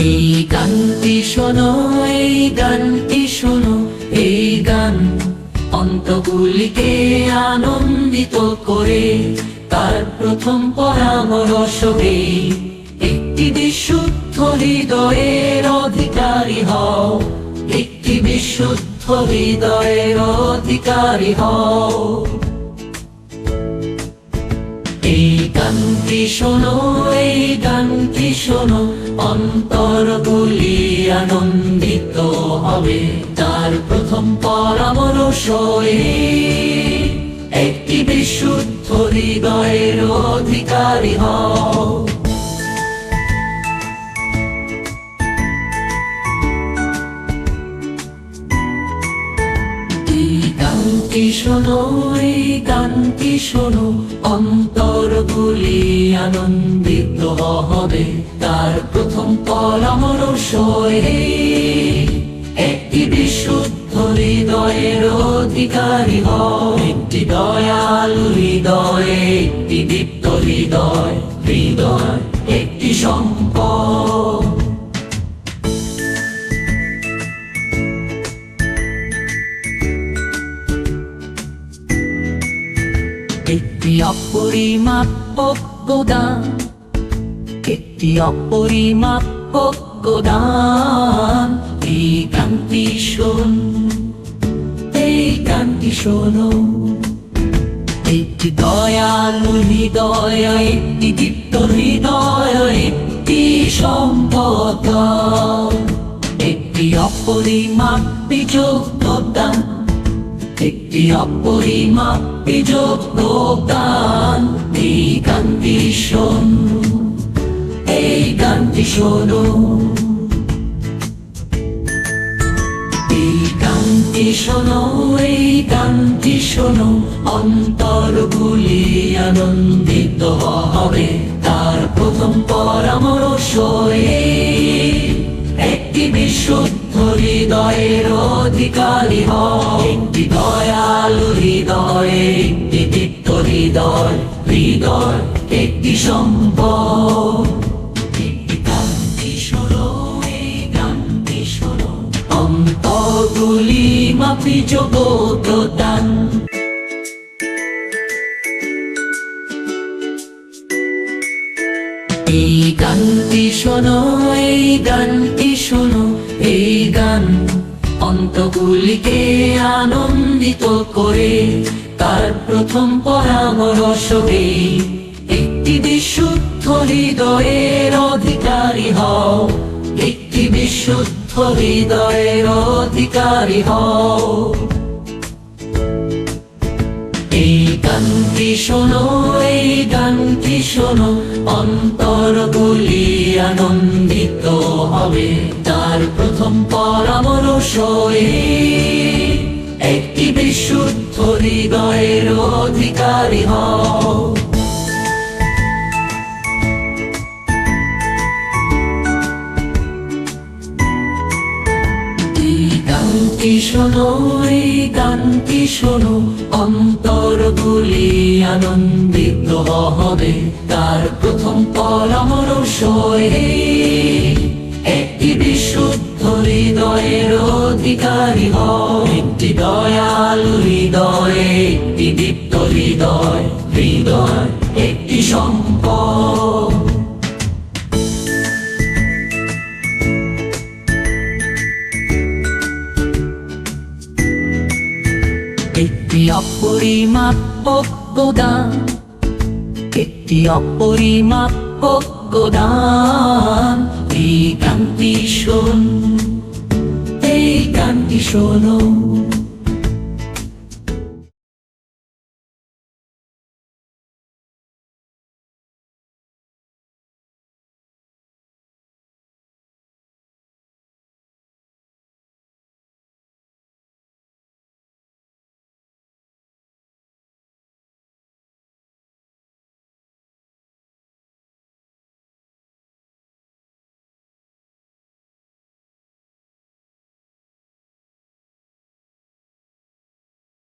এই গানটি শোনো, এই গানটি শোনো, এই গান অন্তগুলিকে আনন্দিত করে। তার প্রথম পরামর্শকে একটি বিশুদ্ধ হৃদয়ের অধিকারী হও। একটি বিশুদ্ধ হৃদয়ের অধিকারী হও। এই গানটি শোনো, এই গানটি শোনো অন্তরগুলি আনন্দিত হবে। তার প্রথম পরামর্শ একটি বিশুদ্ধ হৃদয়ের অধিকারী হও। গানটি শোনো, এই গানটি শোনো? অন্তরগুলি আনন্দিত হবে। তার প্রথম পরামর্শ একটি বিশুদ্ধ হৃদয়ের অধিকারী একটি দয়ালু হৃদয় একটি দীপ্ত হৃদয় হৃদয়, একটি সম্পদ। একটি অপরিমাপ দান একটি অপরিমাপ দান এই গানটি শোন, এই গানটি শোনো। একটি দয়ালু হৃদয়, একটি দীপ্ত হৃদয়, একটি সম্পদ। একটি অপরিমাপি যোগ্যদান একটি অপরিমাপি যোগ্যদান এই গানটি এই গানটি শোনো। এই গানটি শোনো আনন্দিত হবে। তার প্রথম পরামর্শ এই, বিশুদ্ধ হৃদয়ের অধিকারী একটি দয়ালু হৃদয়, একটি দীপ্ত হৃদয় হৃদয় একটি জগদান এই গানটি শোনো এই গানটি শোনো এই গান অন্তগুলিকে আনন্দিত করে। তার প্রথম পরামর্শকে একটি বিশুদ্ধ হৃদয়ের অধিকারী হও। একটি বিশুদ্ধ হৃদয়ের অধিকারী হও। গানটি শোনো, এই গানটি শোনো, অন্তর গুলি আনন্দিত হবে। তার প্রথম পরামর্শ একটি বিশুদ্ধ হৃদয়ের অধিকারী হও। গানটি শোনো, এই গানটি শোনো। অন্তরগুলি আনন্দিত হবে তার প্রথম পরামর্শ একটি বিশুদ্ধ হৃদয়ের অধিকারী একটি দয়ালু হৃদয় একটি দীপ্ত হৃদয় হৃদয়, একটি সম্পদ। একটি অপরিমাপ দান একটি অপরিমাপ দান